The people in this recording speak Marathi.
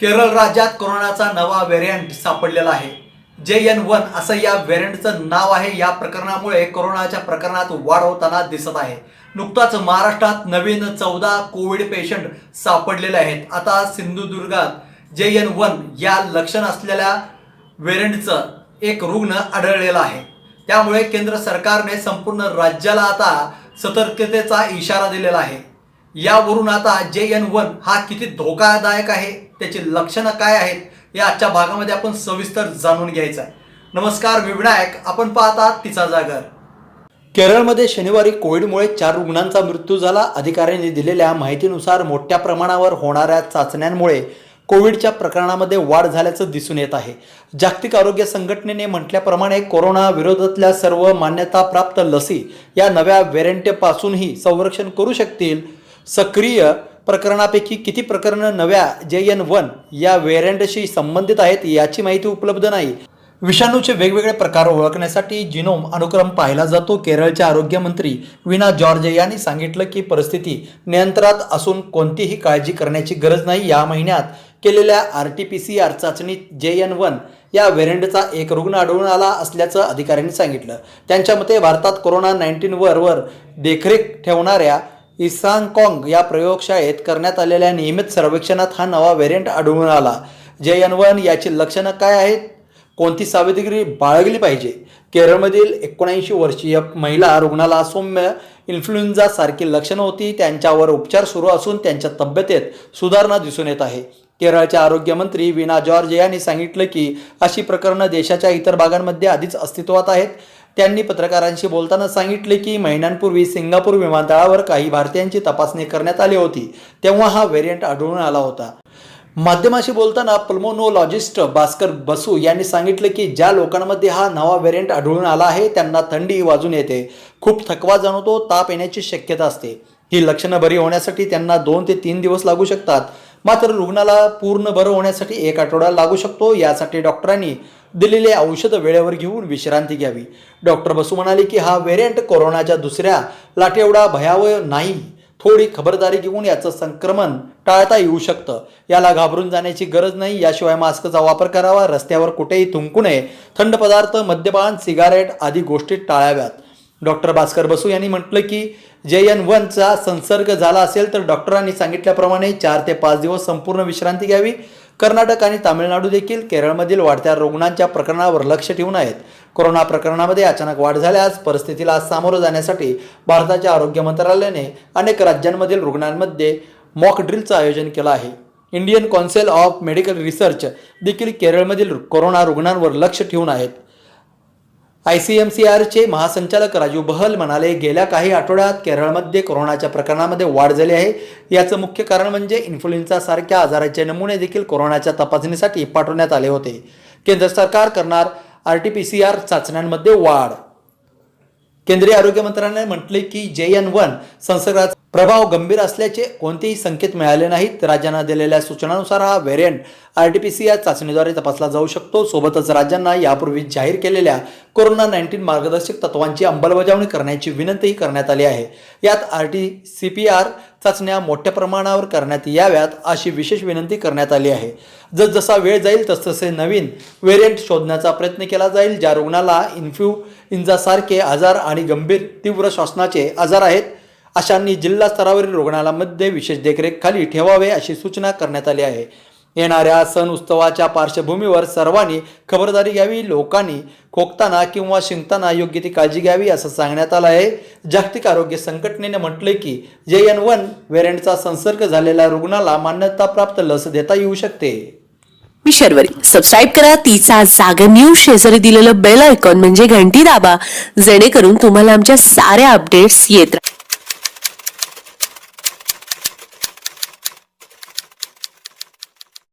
केरळ राज्यात कोरोनाचा नवा व्हेरियंट सापडलेला आहे. जे एन वन असं या व्हेरियंटचं नाव आहे या प्रकरणामुळे कोरोनाच्या प्रकरणात वाढ होताना दिसत आहे. नुकताच महाराष्ट्रात नवीन चौदा कोविड पेशंट सापडलेले आहेत. आता सिंधुदुर्गात जे एन वन या लक्षण असलेल्या व्हेरियंटचं एक रुग्ण आढळलेला आहे. त्यामुळे केंद्र सरकारने संपूर्ण राज्याला आता सतर्कतेचा इशारा दिलेला आहे. यावरून आता जे एन वन हा किती धोकादायक आहे त्याची लक्षणं काय आहेत या आजच्या भागामध्ये आपण सविस्तर जाणून घ्यायचं आहे. नमस्कार मी विनायक. आपण पाहतात तिचा जागर. केरळमध्ये शनिवारी कोविडमुळे चार रुग्णांचा मृत्यू झाला. अधिकाऱ्यांनी दिलेल्या माहितीनुसार मोठ्या प्रमाणावर होणाऱ्या चाचण्यांमुळे कोविडच्या प्रकरणामध्ये वाढ झाल्याचं दिसून येत आहे. जागतिक आरोग्य संघटनेने म्हटल्याप्रमाणे कोरोना विरोधातल्या सर्व मान्यताप्राप्त लसी या नव्या व्हेरियंटपासूनही संरक्षण करू शकतील सक्रिय प्रकरणापैकी किती प्रकरणं नव्या जे एन वन या व्हेरियंटशी संबंधित आहेत याची माहिती उपलब्ध नाही. विषाणूचे वेगवेगळे प्रकार ओळखण्यासाठी जिनोम अनुक्रम पाहिला जातो केरळचे आरोग्यमंत्री विना जॉर्ज यांनी सांगितलं की परिस्थिती नियंत्रणात असून कोणतीही काळजी करण्याची गरज नाही. या महिन्यात केलेल्या R T P C R चाचणीत जे एन वन या व्हेरियंटचा एक रुग्ण आढळून आला असल्याचं अधिकाऱ्यांनी सांगितलं. त्यांच्या मते भारतात कोरोना नाईन्टीन वर वर देखरेख ठेवणाऱ्या इसांगकाँग या प्रयोगशाळेत करण्यात आलेल्या नियमित सर्वेक्षणात हा नवा व्हेरियंट आढळून आला. जे एन वन याची लक्षणं काय आहेत? कोणती सावधगिरी बाळगली पाहिजे? केरळमधील एकोणऐंशी वर्षीय महिला रुग्णाला सौम्य इन्फ्लुएन्झा सारखी लक्षणं होती. त्यांच्यावर उपचार सुरू असून त्यांच्या तब्येतीत सुधारणा दिसून येत आहे. केरळच्या आरोग्यमंत्री विना जॉर्ज यांनी सांगितलं की अशी प्रकरणं देशाच्या इतर भागांमध्ये आधीच अस्तित्वात आहेत. त्यांनी पत्रकारांशी बोलताना सांगितले की महिन्यांपूर्वी सिंगापूर विमानतळावर काही भारतीयांची तपासणी करण्यात आली होती. तेव्हा हा व्हेरियंट आढळून आला होता. माध्यमाशी बोलताना पल्मोनोलॉजिस्ट भास्कर बसू यांनी सांगितले की ज्या लोकांमध्ये हा नवा व्हेरियंट आढळून आला आहे त्यांना थंडी वाजून येते. खूप थकवा जाणवतो ताप येण्याची शक्यता असते. ही लक्षणं बरी होण्यासाठी त्यांना दोन ते तीन दिवस लागू शकतात. मात्र रुग्णाला पूर्ण बरं होण्यासाठी एक आठवडा लागू शकतो. यासाठी डॉक्टरांनी दिलेले औषधं वेळेवर घेऊन विश्रांती घ्यावी. डॉक्टर बसू म्हणाले की हा व्हेरियंट कोरोनाच्या दुसऱ्या लाटे एवढा भयावह नाही. थोडी खबरदारी घेऊन याचं संक्रमण टाळता येऊ शकतं. याला घाबरून जाण्याची गरज नाही. याशिवाय मास्कचा वापर करावा. रस्त्यावर कुठेही थुंकू नये. थंड पदार्थ मद्यपान सिगारेट आदी गोष्टी टाळाव्यात. डॉक्टर भास्कर बसू यांनी म्हटलं की जे एन वनचा संसर्ग झाला असेल तर डॉक्टरांनी सांगितल्याप्रमाणे चार ते पाच दिवस संपूर्ण विश्रांती घ्यावी. कर्नाटक आणि तामिळनाडू देखील केरळमधील वाढत्या रुग्णांच्या प्रकरणावर लक्ष ठेवून आहेत. कोरोना प्रकरणामध्ये अचानक वाढ झाल्यास परिस्थितीला सामोरं जाण्यासाठी भारताच्या आरोग्य मंत्रालयाने अनेक राज्यांमधील रुग्णांमध्ये मॉक ड्रिलचं आयोजन केलं आहे. Indian council of medical research देखील केरळमधील कोरोना रुग्णांवर लक्ष ठेवून आहेत. आय सी एम सी आरचे महासंचालक राजू बहल म्हणाले गेल्या काही आठवड्यात केरळमध्ये कोरोनाच्या प्रकरणामध्ये वाढ झाली आहे. याचं मुख्य कारण म्हणजे इन्फ्लुएन्झा सारख्या आजाराचे नमुने देखील कोरोनाच्या तपासणीसाठी पाठवण्यात आले होते. केंद्र सरकार करणार R T P C R चाचण्यांमध्ये वाढ. केंद्रीय आरोग्य मंत्रालयाने म्हटले की जे एन वन संसर्गाचा प्रभाव गंभीर असल्याचे कोणतेही संकेत मिळाले नाहीत. राज्यांना दिलेल्या सूचनानुसार हा variant R T P C या चाचणीद्वारे तपासला जाऊ शकतो. सोबतच राज्यांना यापूर्वी जाहीर केलेल्या कोरोना नाईन्टीन मार्गदर्शक तत्वांची अंमलबजावणी करण्याची विनंतीही करण्यात आली आहे. यात R T C P R चाचण्या मोठ्या प्रमाणावर करण्यात याव्यात अशी विशेष विनंती करण्यात आली आहे. जसजसा वेळ जाईल तसतसे नवीन व्हेरियंट शोधण्याचा प्रयत्न केला जाईल. ज्या रुग्णाला इन्फ्लुएन्झासारखे आजार आणि गंभीर तीव्र श्वासनाचे आजार आहेत अशांनी जिल्हा स्तरावरील रुग्णालयामध्ये विशेष देखरेख खाली ठेवावे अशी सूचना करण्यात आली आहे. येणाऱ्या सण उत्सवाच्या पार्श्वभूमीवर सर्वांनी खबरदारी घ्यावी लोकांनी खोकताना किंवा शिंकताना योग्य ती काळजी घ्यावी असं सांगण्यात आलं आहे. जागतिक आरोग्य संघटनेने म्हटले की जे एन वन व्हेरियंटचा संसर्ग झालेल्या रुग्णाला मान्यताप्राप्त लस देता येऊ शकते. मी शर्वरी. सबस्क्राईब करा तिचा जागर न्यूज. शेजारी दिलेलं बेल आयकॉन म्हणजे घंटी दाबा जेणेकरून तुम्हाला आमच्या साऱ्या अपडेट्स येत राहतील